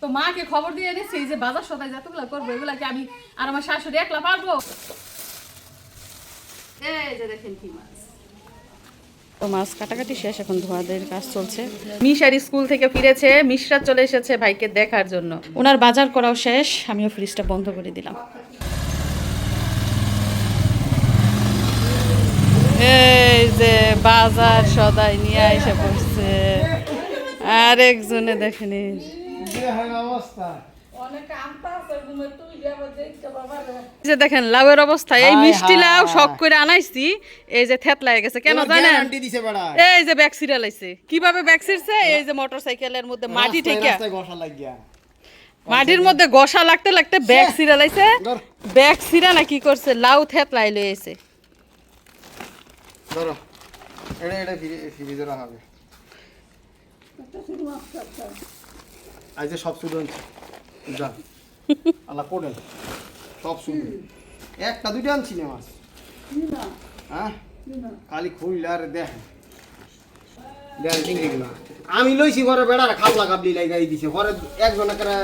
তো মাকে খবর দিয়ে এনেছি যে বাজার সদাই যতগুলো করব, এগুলাকে আমি আর আমার শাশুড়ি একলা পারব? কি মাছ। তো মাছ কাটাকাটি শেষ, এখন ধোয়াদের কাজ চলছে। মিশার স্কুল থেকে ফিরেছে, মিশরা চলে এসেছে ভাইকে দেখার জন্য। ওনার বাজার করাও শেষ, আমিও ফ্রিজটা বন্ধ করে দিলাম। এই যে বাজার সদাই নিয়ে এসে পড়ছে। আরেকজনে দেখেনি। যে দেখেন লাউয়ের অবস্থা এই মিষ্টি লাউ শখ করে আনাইছি এই যে থেতলায় গেছে কেন জানেন? এই যে ব্যাগ সিরিয়াল আইছে। কীভাবে ব্যাগ সিরছে এই যে মোটরসাইকেলের মধ্যে মাটি থেকে রাস্তায় ঘষা লাগিয়া। মাটির মধ্যে গসা লাগতে লাগতে ব্যাগ সিরিয়াল আইছে। ধর। ব্যাগ সিরা না কি করছে? লাউ থেতলাই লাই আইছে। ধরো। এটা এটা ফ্রিজে রাখা হবে। আজ সব শুধু আনছি যা আল্লাহ কোডেন সব শুধু একটা দুইটা আনছি না মাছ হ্যাঁ? খালি খুললে আর দেখ। আমি লইছি ঘরে বেড়ার খাবলা কাবলি লাগাই দিছে। ঘরে একজন একটা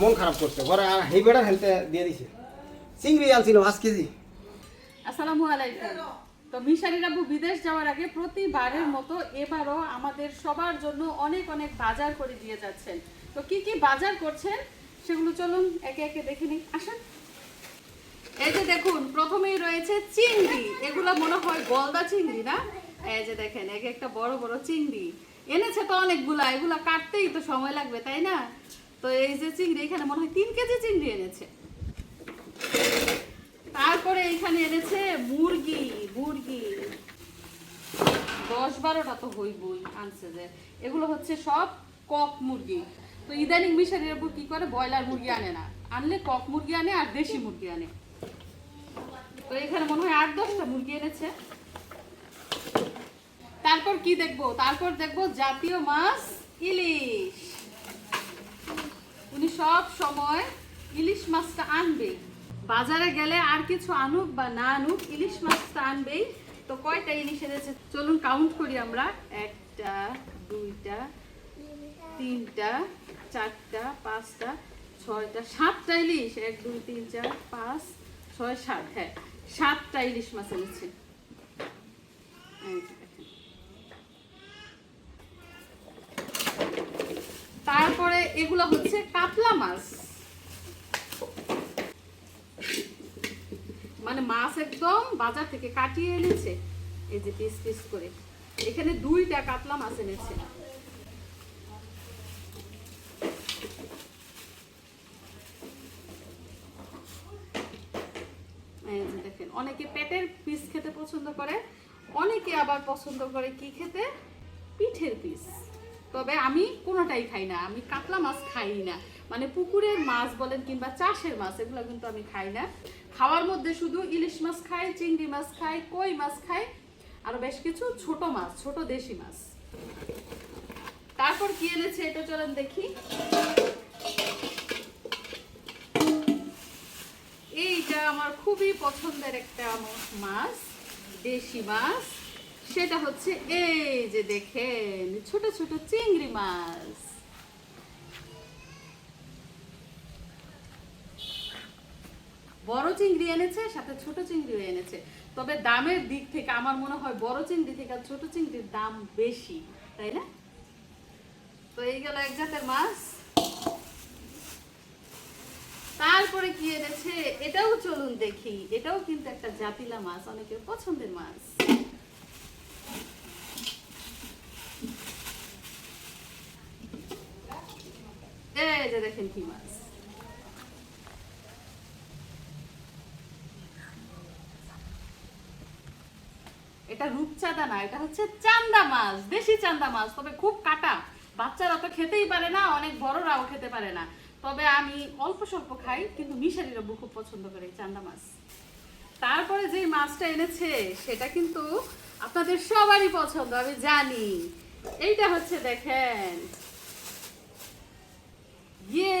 মন খারাপ করছে। ঘরে আর হেই বেড়ার হেলতে দিয়ে দিছে। চিংড়ি আনছিল পাঁচ কেজি। আসসালামু আলাইকুম। তো মিশারির আব্বু বিদেশ যাওয়ার আগে প্রতিবারের মতো এবারও আমাদের সবার জন্য অনেক অনেক বাজার করে দিয়ে যাচ্ছেন। তো কি কি বাজার করছেন সেগুলো চলুন একে একে দেখে নিই। আসুন। এই যে দেখুন, প্রথমেই রয়েছে চিংড়ি। এগুলো মনে হয় গলদা চিংড়ি না? এই যে দেখেন, এক একটা বড় বড় চিংড়ি। এনেছে তো অনেকগুলা, এগুলা কাটতেই তো সময় লাগবে, তাই না? তো এই যে চিংড়ি, এখানে মনে হয় তিন কেজি চিংড়ি এনেছে। তারপরে এখানে এনেছে মুরগি মুরগি। দশ বারোটা তো হইবই, আনছে যে। এগুলো হচ্ছে সব কক মুরগি। তো ইদানিং মিশারির উপর কি করে? ব্রয়লার মুরগি আনে না। আনলে কক মুরগি আনে আর দেশি মুরগি আনে। তো এখানে মনে হয় আট, দশটা মুরগি এনেছে। তারপর কি দেখব? তারপর দেখব জাতীয় মাছ ইলিশ। উনি সব সময় ইলিশ মাছটা আনবেই। বাজারে গেলে আর কিছু আনুক বা না আনুক, ইলিশ মাছটা আনবেই। তো কয়টা ইলিশ এনেছে? চলুন কাউন্ট করি আমরা। একটা, দুইটা, তিনটা চারটা, পাঁচটা, ছয়টা, সাতটা ইলিশ। এক, দুই, তিন, চার, পাঁচ, ছয়, সাত। হ্যাঁ সাতটা ইলিশ মাছ এনেছে। তারপরে এগুলো হচ্ছে কাতলা মাছ। মানে মাছ একদম বাজার থেকে কাটিয়ে এনেছে। এই যে পিস পিস করে। এখানে দুইটা কাতলা মাছ এনেছে এই যে দেখেন অনেকে পেটের পিস খেতে পছন্দ করে, অনেকে আবার পছন্দ করে কি খেতে? পিঠের পিস তবে আমি কোনোটাই খাই না, আমি কাতলা মাছ খাই না। মানে পুকুরের মাছ বলেন কিংবা চাষের মাছ, এগুলো কিন্তু আমি খাই না। খাওয়ার মধ্যে শুধু ইলিশ মাছ খাই, চিংড়ি মাছ খাই, কই মাছ খাই, আরও বেশ কিছু ছোট মাছ, ছোট দেশি মাছ। তারপর কি এনেছে এটা চলেন দেখি। এইটা আমার খুবই পছন্দের একটা ম- মাছ, দেশি মাছ। সেটা হচ্ছে এই যে দেখেন, ছোট ছোট চিংড়ি মাছ। বড় চিংড়ি এনেছে, সাথে ছোট চিংড়িও এনেছে। তবে দামের দিক থেকে আমার মনে হয় বড় চিংড়ি থেকে ছোট চিংড়ির দাম বেশি, তাই না? তো এই গেল এক জাতের মাছ। তারপরে কি এনেছে? এটাও চলুন দেখি। এটাও কিন্তু একটা জাতিলা মাছ, অনেকের পছন্দের মাছ। দেখেন কি মাছ। এটা রূপচাঁদা না, এটা হচ্ছে চান্দা মাছ, দেশি চান্দা মাছ, তবে খুব কাটা। বাচ্চারা তো খেতেই পারে না, অনেক বড়রাও খেতে পারে না। তবে আমি অল্প স্বল্প খাই, কিন্তু মিশারির খুব পছন্দ করে চান্দা মাছ। তারপরে যে মাছটা এনেছে, সেটা কিন্তু আপনাদের সবারই পছন্দ, আমি জানি। এইটা হচ্ছে দেখেন। ইয়ে!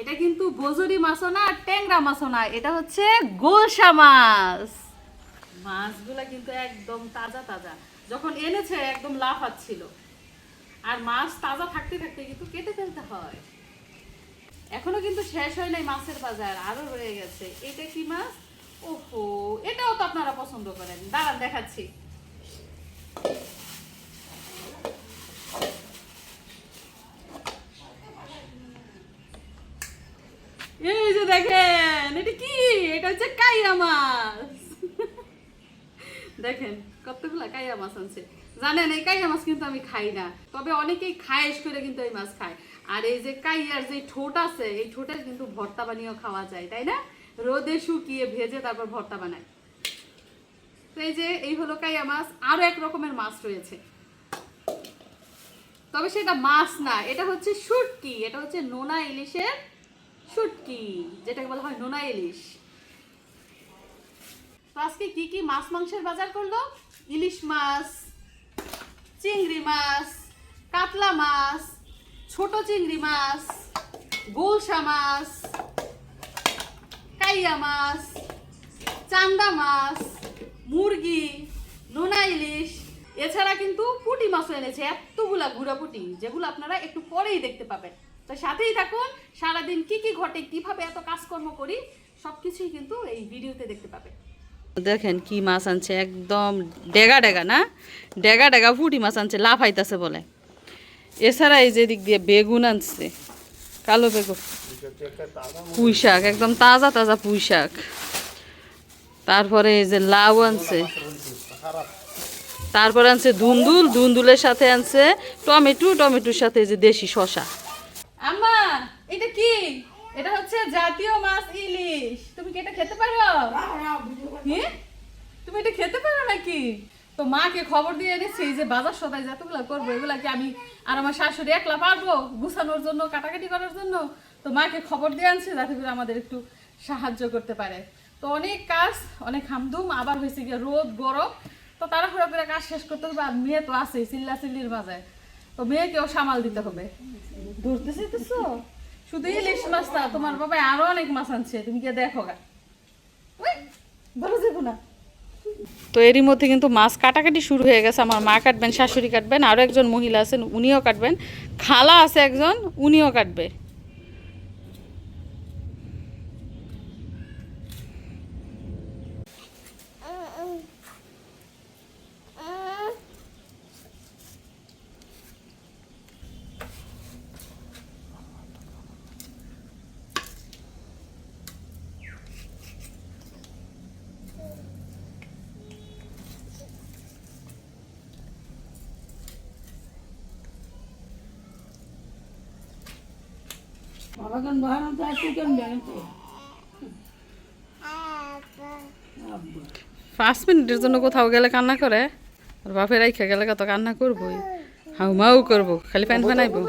এটা কিন্তু বজরি মাছও না, ট্যাংরা মাছও না, এটা হচ্ছে গোলসা মাছ। মাছগুলা কিন্তু একদম তাজা তাজা। যখন এনেছে, একদম লাফাচ্ছিল। আর মাছ তাজা থাকতে থাকতে কিন্তু কেটে ফেলতে হয়। এখনও কিন্তু শেষ হয় নাই মাছের বাজার, আরও রয়ে গেছে। এটা কি মাছ? ওহো, এটাও তো আপনারা পছন্দ করেন। দাঁড়ান, দেখাচ্ছি। এই যে দেখেন, এটা কি? এটা হচ্ছে কাইয়া মাছ। দেখেন, কতগুলা কাইয়া মাছ আছে জানেন, এই কাইয়া মাছ কিন্তু আমি খাই না। তবে অনেকেই খায়েশ করে কিন্তু এই মাছ খায়। আর এই যে কাইয়ার যে ঠোঁট আছে, এই ঠোঁটের কিন্তু ভর্তা বানিয়েও খাওয়া যায়, তাই না? রোদে শুকিয়ে ভেজে তারপর ভর্তা বানায়। তো এই যে, এই হলো কাইয়া মাছ, আরও এক রকমের মাছ রয়েছে। তবে সেটা মাছ না, এটা হচ্ছে শুটকি, এটা হচ্ছে নোনা ইলিশের শুটকি, যেটাকে বলা হয় নোনা ইলিশ। তো আজকে কি কি মাছ মাংসের বাজার করল? ইলিশ মাছ, চিংড়ি মাছ, কাতলা মাছ ছোট চিংড়ি মাছ, গোলসা মাছ, কাইয়া মাছ, চান্দা মাছ, মুরগি, নোনা ইলিশ। এছাড়া কিন্তু পুঁটি মাছও এনেছে, এতগুলা গুড়া পুঁটি যেগুলো আপনারা একটু পরেই দেখতে পাবেন। তো সাথেই থাকুন, সারাদিন কি কি ঘটে, কীভাবে এত কাজকর্ম করি, সবকিছুই কিন্তু এই ভিডিওতে দেখতে পাবেন। দেখেন কি মাছ আনছে, একদম ডেগা ডেগা না? ডেগা ডেগা পুঁটি মাছ আনছে, লাফাইতাছে বলে। এছাড়া এই যে দিক দিয়ে বেগুন আনছে কালো বেগুন। পুঁই শাক একদম তাজা তাজা পুঁই শাক। তারপরে এই যে লাউ আনছে। তারপরে আনছে ধুন্দুল ধুন্দুলের সাথে আনছে টমেটো টমেটোর সাথে এই যে দেশি শশা আম্মা এটা কি? এটা হচ্ছে জাতীয় মাছ ইলিশ। তুমি কি এটা খেতে পারো? তুমি এটা খেতে পারো নাকি? তো মাকে খবর দিয়ে এনেছি যে বাজার সদাই যতগুলো করব, এগুলা কি আমি আর আমার শাশুড়ি একলা পারব গুছানোর জন্য, কাটাকাটি করার জন্য? তো মাকে খবর দিয়ে আনছি যাতে করে আমাদের একটু সাহায্য করতে পারে। তো অনেক কাজ, অনেক হামদুম, আবার হয়েছে গিয়ে রোদ, গরম। তো তাড়াহুড়ো করে কাজ শেষ করতে হবে, আর মেয়ে তো আছেই চিল্লা চিল্লির মাঝে তো মেয়েকেও সামাল দিতে হবে। ধরতে চাইতেছো শুধু ইলিশ মাছটা, তোমার বাবা আরও অনেক মাছ আনছে, তুমি গিয়ে দেখো গা। ধরো যাব না তো এরই মধ্যে কিন্তু মাছ কাটাকাটি শুরু হয়ে গেছে। আমার মা কাটবেন, শাশুড়ি কাটবেন আরও একজন মহিলা আছেন, উনিও কাটবেন। খালা আছে একজন, উনিও কাটবে। বাবাগান বাহানা তো একটু কেন পাঁচ মিনিটের জন্য কোথাও গেলে কান্না করে আর বাপের রাইখা গেলে কত কান্না করবোই। হাউ মাউ করব খালি প্যান ফেনাইবো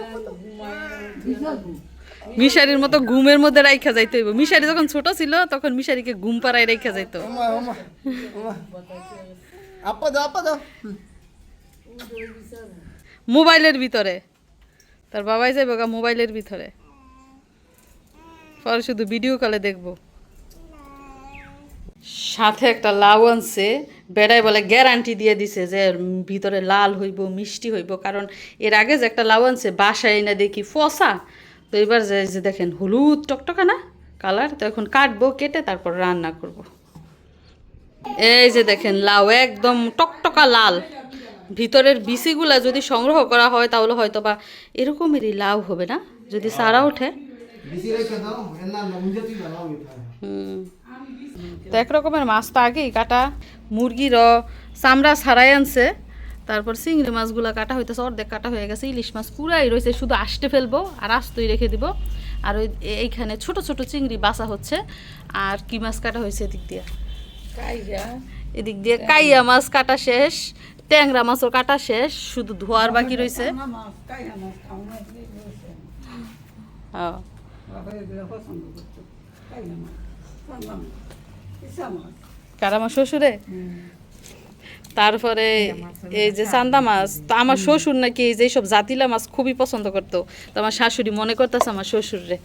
মিশারির মতো ঘুমের মধ্যে রাইখা যাইতে হইব। মিশারি যখন ছোট ছিল তখন মিশারিকে ঘুম পাড়ায় রাইখা যাইতো। মোবাইলের ভিতরে। তার বাবাই যাইব গা মোবাইলের ভিতরে। পরে শুধু ভিডিও কলে দেখব। সাথে একটা লাউ আনছে, বেড়াই বলে গ্যারান্টি দিয়ে দিছে যে ভিতরে লাল হইব, মিষ্টি হইব, কারণ এর আগে যে একটা লাউ আনছে, বাসায় না দেখি ফসা। তো এবার যে দেখেন হলুদ টকটকা না, কালার, তো এখন কাটবো, কেটে তারপর রান্না করব। এই যে দেখেন লাউ একদম টকটকা লাল। ভিতরের বিচিগুলা যদি সংগ্রহ করা হয়, তাহলে হয়তো বা এরকমেরই লাউ হবে না? যদি সারা ওঠে তো এক রকমের মাছ তো আগেই কাটা মুরগির চামড়া ছাড়াই আনছে। তারপর চিংড়ি মাছগুলো কাটা হইতেছে অর্ধেক কাটা হয়ে গেছে ইলিশ মাছ পুরাই রয়েছে শুধু আষ্টে ফেলব আর আস্তই রেখে দিব। আর ওই এইখানে ছোট ছোট চিংড়ি বাসা হচ্ছে আর কি মাছ কাটা হয়েছে এদিক দিয়ে? এদিক দিয়ে কাইয়া মাছ কাটা শেষ ট্যাংরা মাছও কাটা শেষ শুধু ধোয়ার বাকি রয়েছে না হ্যাঁ। কার আমার শ্বশুরে? তারপরে এই যে চান্দা মাছ তো আমার শ্বশুর নাকি এই যে সব জাতিলা মাছ খুবই পছন্দ করতো। তো আমার শাশুড়ি মনে করতেছে আমার শ্বশুররে।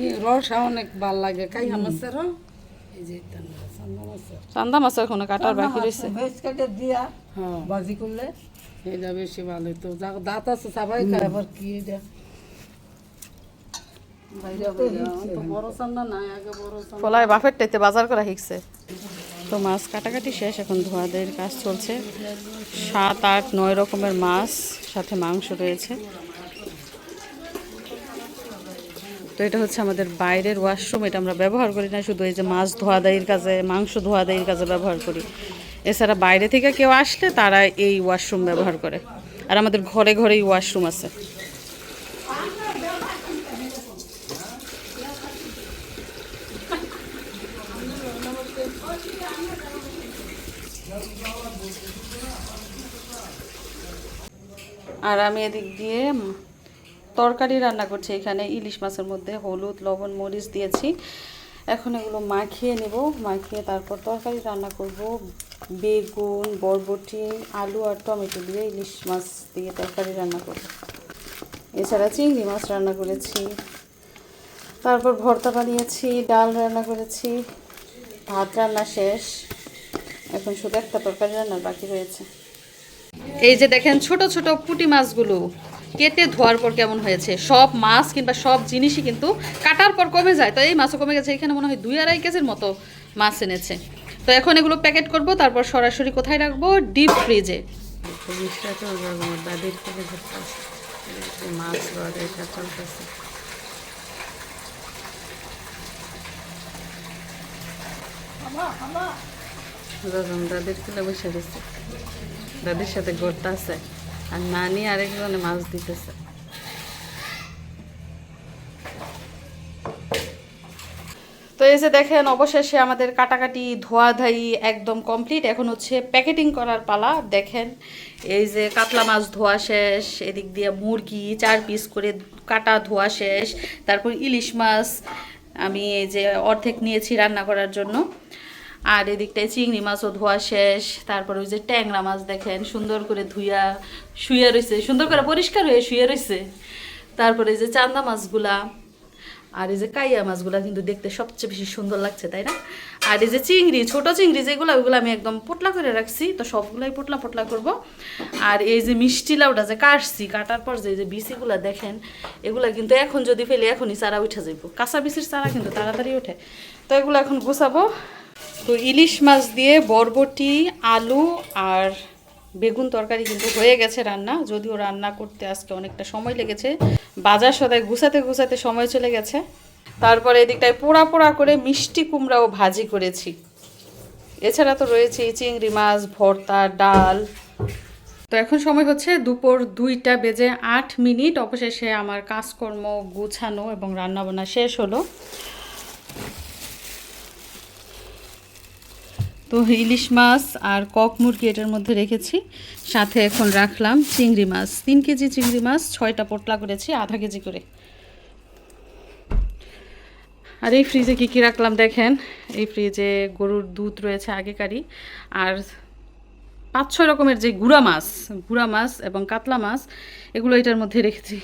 এই রসা অনেক ভালো লাগে। মাছের? চান্দা মাছের। এখনও কাটার বাকি রয়েছে দিয়া বাজি করলে? এটা বেশি ভালো। যা দাঁত আছে সবাই খায় আবার কি এটা? ফলায় বাফের টাইতে বাজার করা শিখছে তো মাছ কাটাকাটি শেষ এখন ধোয়াদের কাজ চলছে। সাত আট নয় রকমের মাছ সাথে মাংস রয়েছে। তো এটা হচ্ছে আমাদের বাইরের ওয়াশরুম এটা আমরা ব্যবহার করি না শুধু এই যে মাছ ধোয়া দাইয়ের কাজে মাংস ধোয়া দাইয়ের কাজে ব্যবহার করি। এছাড়া বাইরে থেকে কেউ আসলে তারা এই ওয়াশরুম ব্যবহার করে। আর আমাদের ঘরে ঘরেই ওয়াশরুম আছে। আর আমি এদিক দিয়ে তরকারি রান্না করছি। এখানে ইলিশ মাছের মধ্যে হলুদ, লবণ, মরিচ দিয়েছি। এখন এগুলো মাখিয়ে নেব। মাখিয়ে তারপর তরকারি রান্না করব। বেগুন, বরবটি, আলু আর টমেটো দিয়ে ইলিশ মাছ দিয়ে তরকারি রান্না করব। এছাড়া চিংড়ি মাছ রান্না করেছি। তারপর ভর্তা বানিয়েছি, ডাল রান্না করেছি। ভাত রান্না শেষ। এখন শুধু একটা তরকারি রান্নার বাকি রয়েছে। এই যে দেখেন ছোট ছোট পুঁটি মাছগুলো কেটে ধোয়ার পর কেমন হয়েছে? সব মাছ কিংবা সব জিনিসই কিন্তু কাটার পর কমে যায়। তো এই মাছও কমে গেছে। এখানে মনে হয় দুই আড়াই কেজির মতো মাছ এনেছে। তো এখন এগুলো প্যাকেট করব তারপর সরাসরি কোথায় রাখব? ডিপ ফ্রিজে মাছ ধরে এটা চলতেছে দাদির দাদির সাথে গড়তে আছে। আর নানি আরেকজনে মাছ দিতেছে। তো যে দেখেন, অবশেষে আমাদের কাটাকাটি ধোয়া ধোয়াধাই একদম কমপ্লিট এখন হচ্ছে প্যাকেটিং করার পালা। দেখেন, এই যে কাতলা মাছ ধোয়া শেষ, এদিক দিয়ে মুরগি, চার পিস করে কাটা ধোয়া শেষ, তারপর ইলিশ মাছ আমি এই যে অর্ধেক নিয়েছি রান্না করার জন্য। আর এদিকটায় চিংড়ি মাছও ধোয়া শেষ, তারপর ওই যে ট্যাংরা মাছ দেখেন, সুন্দর করে ধুইয়া শুয়ে রয়েছে সুন্দর করে পরিষ্কার হয়ে শুয়ে রয়েছে তারপরে যে চান্দা মাছগুলা আর এই যে কাইয়া মাছগুলা কিন্তু দেখতে সবচেয়ে বেশি সুন্দর লাগছে, তাই না? আর এই যে চিংড়ি, ছোট চিংড়ি যেগুলো, ওইগুলো আমি একদম পোটলা করে রাখছি, তো সবগুলাই পোটলা পোটলা করব। আর এই যে মিষ্টি লাউটা যে কাটছি, কাটার পর যে যে বিচিগুলা দেখেন, এগুলা কিন্তু এখন যদি ফেলি, এখনই চারা উঠে যাইব। কাঁচা বিচির চারা কিন্তু তাড়াতাড়ি ওঠে। তো এগুলো এখন গুছাবো। তো ইলিশ মাছ দিয়ে বরবটি, আলু আর বেগুন তরকারি কিন্তু হয়ে গেছে রান্না, যদিও রান্না করতে আজকে অনেকটা সময় লেগেছে। বাজার সদায় গুছাতে গুছাতে সময় চলে গেছে। তারপরে এদিকটায় পোড়া পোড়া করে মিষ্টি কুমড়াও ভাজি করেছি। এছাড়া তো রয়েছে চিংড়ি মাছ, ভর্তা, ডাল। তো এখন সময় হচ্ছে দুপুর দুইটা বেজে আট মিনিট। অবশেষে আমার কাজকর্ম গুছানো এবং রান্নাবান্না শেষ হলো। তো ইলিশ মাছ আর কক মুরগি এটার মধ্যে রেখেছি। সাথে এখন রাখলাম চিংড়ি মাছ। তিন কেজি চিংড়ি মাছ, ছয়টা পোটলা করেছি, আধা কেজি করে। আর এই ফ্রিজে কী কী রাখলাম দেখেন? এই ফ্রিজে গরুর দুধ রয়েছে আগেকারই। আর পাঁচ ছয় রকমের যে গুঁড়া মাছ গুঁড়া মাছ এবং কাতলা মাছ, এগুলো এটার মধ্যে রেখেছি।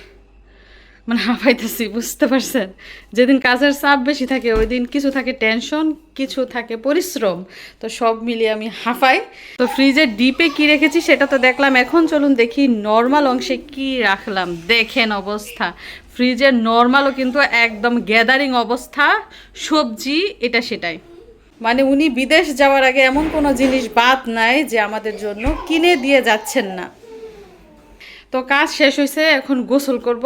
মানে হাঁপাইতেছি বুঝতে পারছেন? যেদিন কাজের চাপ বেশি থাকে ওই দিন কিছু থাকে টেনশন, কিছু থাকে পরিশ্রম। তো সব মিলিয়ে আমি হাঁফাই। তো ফ্রিজের ডিপে কি রেখেছি সেটা তো দেখলাম। এখন চলুন দেখি নর্মাল অংশে কি রাখলাম। দেখেন অবস্থা। ফ্রিজের নর্মালও কিন্তু একদম গ্যাদারিং অবস্থা। সবজি, এটা সেটাই। মানে উনি বিদেশ যাওয়ার আগে এমন কোনো জিনিস বাদ নাই যে আমাদের জন্য কিনে দিয়ে যাচ্ছেন না। তো কাজ শেষ হয়েছে এখন গোসল করব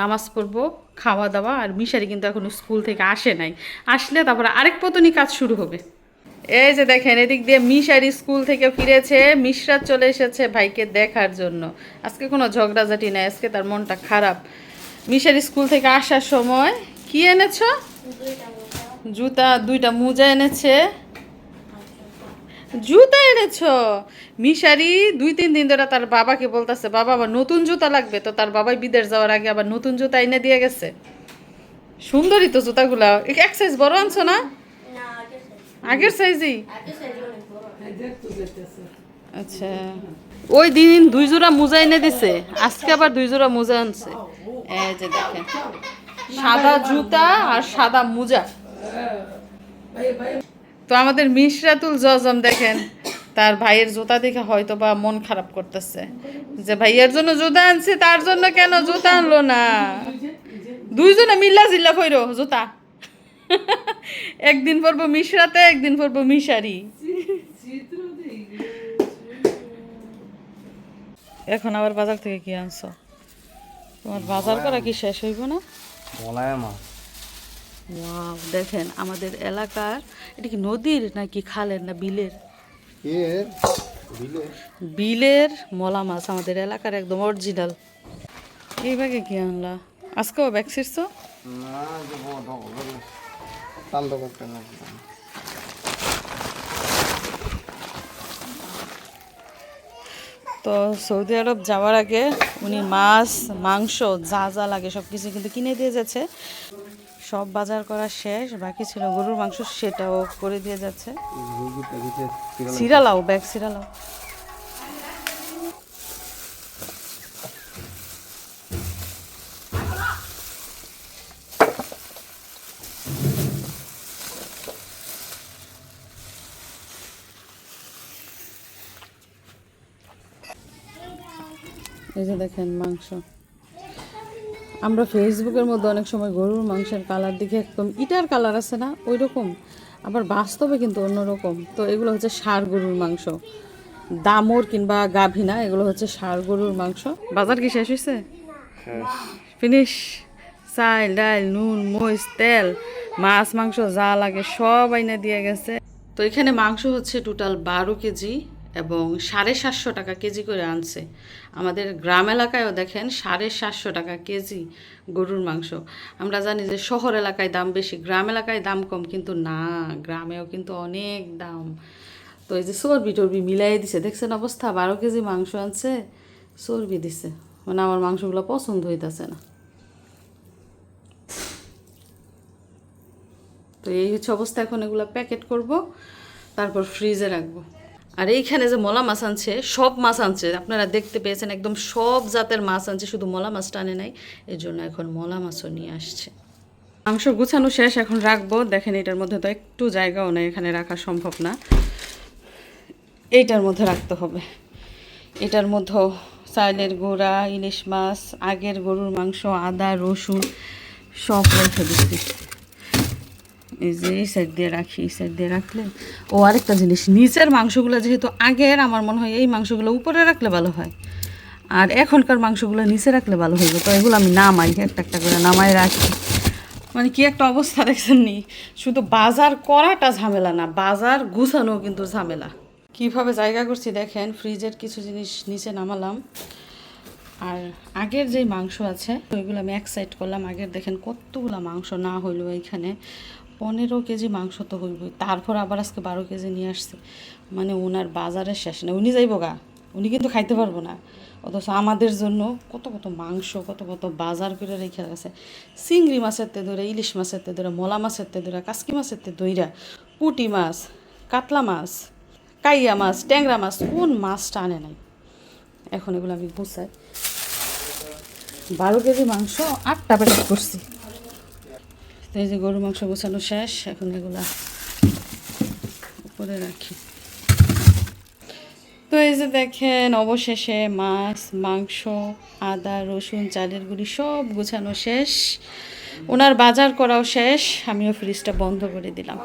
নামাজ পড়ব খাওয়া দাওয়া আর মিশারি কিন্তু এখন স্কুল থেকে আসে নাই। আসলে তারপরে আরেক পতনি কাজ শুরু হবে। এই যে দেখেন এদিক দিয়ে মিশারি স্কুল থেকে ফিরেছে মিশরা চলে এসেছে ভাইকে দেখার জন্য। আজকে কোনো ঝগড়াঝাটি নাই আজকে তার মনটা খারাপ। মিশারি স্কুল থেকে আসার সময় কি এনেছো? জুতা দুইটা মোজা এনেছে। জুতা এনেছো? মিশারি দুই তিন দিন ধরে তার বাবাকে বলতেছে বাবা আবার নতুন জুতা লাগবে। তো তার বাবাই বিদেশ যাওয়ার আগে আবার নতুন জুতা এনে দিয়ে গেছে। সুন্দরই তো জুতাগুলা। এক সাইজ বড় আনছো না? আগের সাইজই আচ্ছা। ওই দিন দুই জোড়া মোজা এনে দিছে। আজকে আবার দুই জোড়া মোজা আনছে। এই যে দেখেন। সাদা জুতা আর সাদা মোজা। তো আমাদের মিশরাতুল জজম দেখেন, তার ভাইয়ের জুতা দেখে হয়তো বা মন খারাপ করতেছে। যে ভাইয়ের জন্য জুতা আনছে, তার জন্য কেন জুতা আনলো না? দুইজনে মিল্লা জিল্লা কইরো জুতা। একদিন পরবো মিশরাতে, একদিন পরবো মিশারি। এখন আবার বাজার থেকে কি আনছো? তোমার বাজার করা কি শেষ হইব না? বলায় মা ওয়াও দেখেন আমাদের এলাকার এটা কি নদীর নাকি খালের না বিলের? বিলের। মলা মাছ আমাদের এলাকার একদম অরিজিনাল এই ব্যাগে কি আনলা? আজকেও ব্যাগ ছিড়ছো? তো সৌদি আরব যাওয়ার আগে উনি মাছ মাংস যা যা লাগে সব কিছু কিন্তু কিনে দিয়ে যাচ্ছে। সব বাজার করা শেষ, বাকি ছিল গরুর মাংস, সেটাও করে দিয়ে যাচ্ছে। সিরালাও, ব্যাগ সিরালাও। এই যে দেখেন মাংস। আমরা ফেসবুকের মধ্যে অনেক সময় গরুর, মাংসের কালার দেখে একদম, ইটার কালার আছে না? ওই রকম আবার বাস্তবে কিন্তু অন্যরকম। তো এগুলো হচ্ছে ষাঁড় গরুর মাংস। দামর কিংবা গাভিনা এগুলো হচ্ছে ষাঁড় গরুর মাংস। বাজার কি শেষ হয়েছে ফিনিশ। চাল ডাল নুন, মরিচ, তেল, মাছ, মাংস যা লাগে সব আইনে দিয়ে গেছে। তো এখানে মাংস হচ্ছে টোটাল বারো কেজি। এবং সাড়ে সাতশো টাকা কেজি করে আনছে। আমাদের গ্রাম এলাকায়ও দেখেন সাড়ে সাতশো টাকা কেজি গরুর মাংস। আমরা জানি যে শহর এলাকায় দাম বেশি, গ্রাম এলাকায় দাম কম, কিন্তু না, গ্রামেও কিন্তু অনেক দাম। তো এই যে চর্বি টর্বি মিলাই দিছে, দেখছেন অবস্থা? বারো কেজি মাংস আনছে, চর্বি দিছে। মানে আমার মাংসগুলো পছন্দ হইতেছে না। তো এই হচ্ছে অবস্থা, এখন এগুলো প্যাকেট করব, তারপর ফ্রিজে রাখব। আর এইখানে যে মলা মাছ আনছে, সব মাছ আনছে। আপনারা দেখতে পেয়েছেন একদম সব জাতের মাছ আনছে, শুধু মলা মাছটা আনে নাই। এর জন্য এখন মলা মাছও নিয়ে আসছে। মাংস গুছানো শেষ, এখন রাখব। দেখেন এটার মধ্যে তো একটু জায়গাও নেই, এখানে রাখা সম্ভব না। এইটার মধ্যে রাখতে হবে। এটার মধ্যে চাইলের গুঁড়া, ইলিশ মাছ, আগের গরুর মাংস, আদা, রসুন সব রেখে দিচ্ছি। এই সাইড দিয়ে রাখি, এই সাইড দিয়ে রাখলে ও আরেকটা জিনিস নিচের মাংসগুলো যেহেতু আগের, আমার মনে হয় এই মাংসগুলো উপরে রাখলে ভালো হয়। আর এখনকার মাংসগুলো নিচে রাখলে ভালো হইবে। তো এগুলো আমি নামাই, একটা একটা করে নামাই রাখি। মানে কি একটা অবস্থা দেখছেন নি? শুধু বাজার করাটা ঝামেলা না, বাজার গুছানো কিন্তু ঝামেলা। কীভাবে জায়গা করছি দেখেন, ফ্রিজের কিছু জিনিস নিচে নামালাম। আর আগের যে মাংস আছে, ওইগুলো আমি এক সাইড করলাম। আগের দেখেন কতগুলো মাংস না হইল এইখানে পনেরো কেজি মাংস তো হইবই। তারপর আবার আজকে বারো কেজি নিয়ে আসছে। মানে ওনার বাজারের শেষ না। উনি যাইব গা। উনি কিন্তু খাইতে পারব না। অথচ আমাদের জন্য কত কত মাংস, কত কত বাজার করে রেখে গেছে। চিংড়ি মাছের তে ধরে, ইলিশ মাছের তে ধরে, মলা মাছের তে ধরে, কাসকি মাছের তে দইরা পুটি মাছ, কাতলা মাছ, কাইয়া মাছ, ট্যাংরা মাছ, কোন মাছটা আনে নাই। এখন এগুলো আমি গুছাই। বারো কেজি মাংস, আটটা প্যাকেট করছি। তো এই যে গরু মাংস গোছানো শেষ, এখন এগুলা উপরে রাখি। তো এই যে দেখেন, অবশেষে মাছ, মাংস, আদা, রসুন, চালের গুঁড়ি সব গোছানো শেষ। ওনার বাজার করাও শেষ, আমিও ফ্রিজটা বন্ধ করে দিলাম।